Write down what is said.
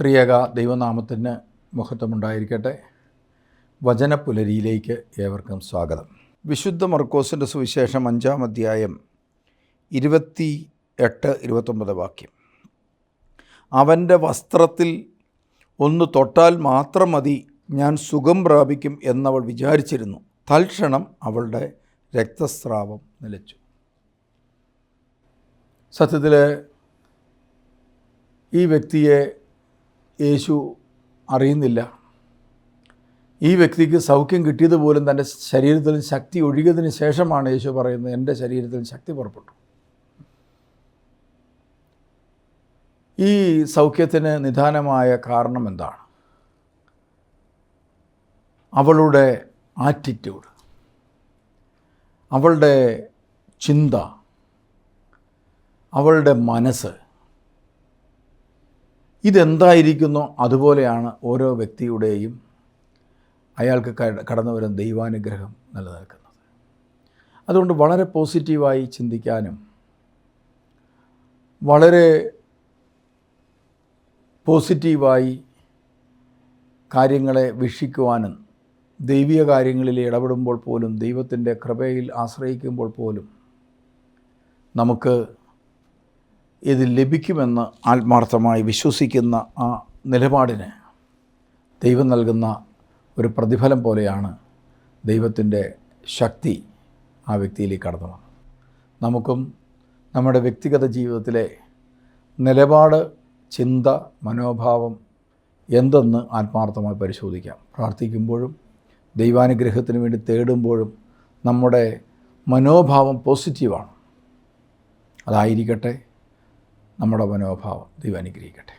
ത്രിയേക ദൈവനാമത്തിന് മഹത്വമുണ്ടായിരിക്കട്ടെ. വചനപ്പുലരിയിലേക്ക് ഏവർക്കും സ്വാഗതം. വിശുദ്ധ മർക്കോസിന്റെ സുവിശേഷം അഞ്ചാം അധ്യായം ഇരുപത്തി എട്ട് ഇരുപത്തൊമ്പത് വാക്യം. അവന്റെ വസ്ത്രത്തിൽ ഒന്ന് തൊട്ടാൽ മാത്രം മതി ഞാൻ സുഖം പ്രാപിക്കും എന്നവൾ വിചാരിച്ചിരുന്നു. തൽക്ഷണം അവളുടെ രക്തസ്രാവം നിലച്ചു. സത്യത്തിൽ ഈ വ്യക്തിയെ യേശു അറിയുന്നില്ല. ഈ വ്യക്തിക്ക് സൗഖ്യം കിട്ടിയത് പോലും തന്റെ ശരീരത്തിൽ ശക്തി ഒഴുകിയതിന് ശേഷമാണ് യേശു പറയുന്നത് എന്റെ ശരീരത്തിൽ ശക്തി പുറപ്പെട്ടു. ഈ സൗഖ്യത്തിന് നിധാനമായ കാരണം എന്താണ്? അവളുടെ ആറ്റിറ്റ്യൂഡ് അവളുടെ ചിന്ത അവളുടെ മനസ്സ് ഇതെന്തായിരിക്കുന്നോ? അതുപോലെയാണ് ഓരോ വ്യക്തിയുടെയും അയാൾക്ക് കടന്നു വരുന്ന ദൈവാനുഗ്രഹം നിലനിൽക്കുന്നത്. അതുകൊണ്ട് വളരെ പോസിറ്റീവായി ചിന്തിക്കാനും വളരെ പോസിറ്റീവായി കാര്യങ്ങളെ വീക്ഷിക്കുവാനും ദൈവിക കാര്യങ്ങളിൽ ഇടപെടുമ്പോൾ പോലും ദൈവത്തിന്റെ കൃപയിൽ ആശ്രയിക്കുമ്പോൾ പോലും നമുക്ക് ഇത് ലഭിക്കുമെന്ന് ആത്മാർത്ഥമായി വിശ്വസിക്കുന്ന ആ നിലപാടിന് ദൈവം നൽകുന്ന ഒരു പ്രതിഫലം പോലെയാണ് ദൈവത്തിന്റെ ശക്തി ആ വ്യക്തിയിലേക്ക് കടന്നു വന്നത് നമുക്കും നമ്മുടെ വ്യക്തിഗത ജീവിതത്തിലെ നിലപാട് ചിന്ത മനോഭാവം എന്തെന്ന് ആത്മാർത്ഥമായി പരിശോധിക്കാം. പ്രാർത്ഥിക്കുമ്പോഴും ദൈവാനുഗ്രഹത്തിന് വേണ്ടി തേടുമ്പോഴും നമ്മുടെ മനോഭാവം പോസിറ്റീവാണ്. അതായിരിക്കട്ടെ നമ്മുടെ മനോഭാവം ദൈവം അനുഗ്രഹിക്കട്ടെ.